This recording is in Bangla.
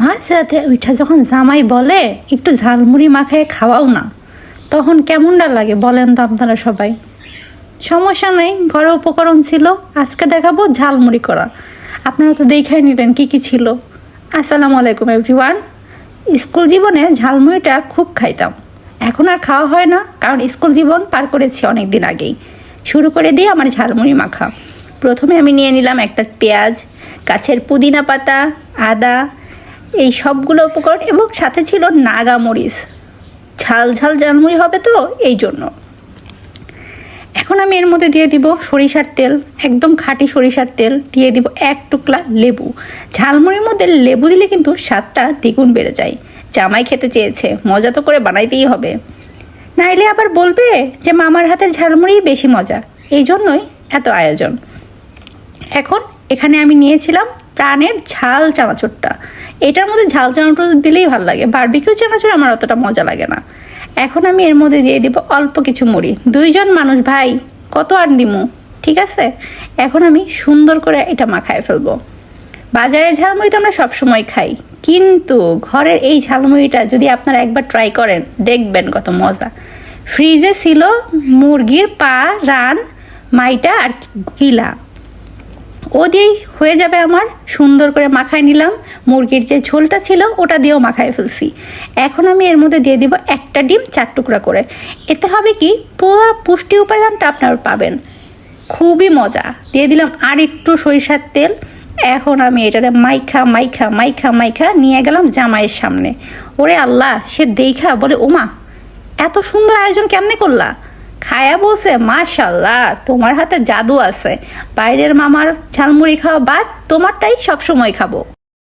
মাঝরাতে ওইটা যখন জামাই বলে, একটু ঝালমুড়ি মাখায় খাওয়াও না। তখন কেমনটা লাগে বলেন তো আপনারা সবাই। সমস্যা নেই ঘরে উপকরণ ছিল, আজকে দেখাবো ঝালমুড়ি করা। আপনারা তো দেখাই নিলেন কি কি ছিল। আসসালামু আলাইকুম এভরিওয়ান। স্কুল জীবনে ঝালমুড়িটা খুব খাইতাম। এখন আর খাওয়া হয় না, কারণ স্কুল জীবন পার করেছি অনেক দিন আগেই। শুরু করে দিই আমার ঝালমুড়ি মাখা। প্রথমে আমি নিয়ে নিলাম একটা পেঁয়াজ, গাছের পুদিনা পাতা, আদা এই সবগুলো উপকরণ এবং সাথে ছিল নাগা মরিচ ঝাল ঝাল ঝালমুড়ি হবে তো এই জন্য। এখন আমি এর মধ্যে দিয়ে দিব সরিষার তেল, একদম খাঁটি সরিষার তেল, দিয়ে দিব এক টুকলা লেবু। ঝালমুড়ির মধ্যে লেবু দিলে কিন্তু স্বাদটা দ্বিগুণ বেড়ে যায়। জামাই খেতে চেয়েছে, মজা তো করে বানাইতেই হবে। নাইলে আবার বলবে যে মামার হাতের ঝালমুড়ি বেশি মজা, এই জন্যই এত আয়োজন। এখন এখানে আমি নিয়েছিলাম প্রাণের ঝাল চানাচুরটা। এটার মধ্যে ঝাল চানাচুর দিলেই ভালো লাগে বারবিকিউ চানাচুর আমার অতটা মজা লাগে না। এখন আমি এর মধ্যে দিয়ে দিব অল্প কিছু মুড়ি। দুইজন মানুষ, ভাই, কত আর দিমু, ঠিক আছে? এখন আমি সুন্দর করে এটা মাখায় ফেলব। বাজারের ঝালমুড়ি তো আমরা সবসময় খাই, কিন্তু ঘরের এই ঝালমুড়িটা যদি আপনারা একবার ট্রাই করেন, দেখবেন কত মজা। ফ্রিজে ছিল মুরগির পা, রান, মাইটা আর গিলা। ও দিয়েই হয়ে যাবে আমার। সুন্দর করে মাখায় নিলাম। মুরগির যে ঝোলটা ছিল, ওটা দিয়েও মাখায় ফেলছি। এখন আমি এর মধ্যে দিয়ে দিব একটা ডিম, চার টুকরা করে। এতে হবে কি, পুরো পুষ্টি উপাদানটা আপনারা পাবেন। খুবই মজা। দিয়ে দিলাম আর একটু সরিষার তেল। এখন আমি এটাতে মাইখা মাইখা মাইখা মাইখা নিয়ে গেলাম জামাইয়ের সামনে। ওরে আল্লাহ, সে দেখা বলে, ওমা, এত সুন্দর আয়োজন কেমনে করলা? খায়া বলছে মাশাল্লাহ তোমার হাতে জাদু আছে। বাইরের মামার ঝালমুড়ি খাওয়া বাদ, তোমারটাই সবসময় খাব।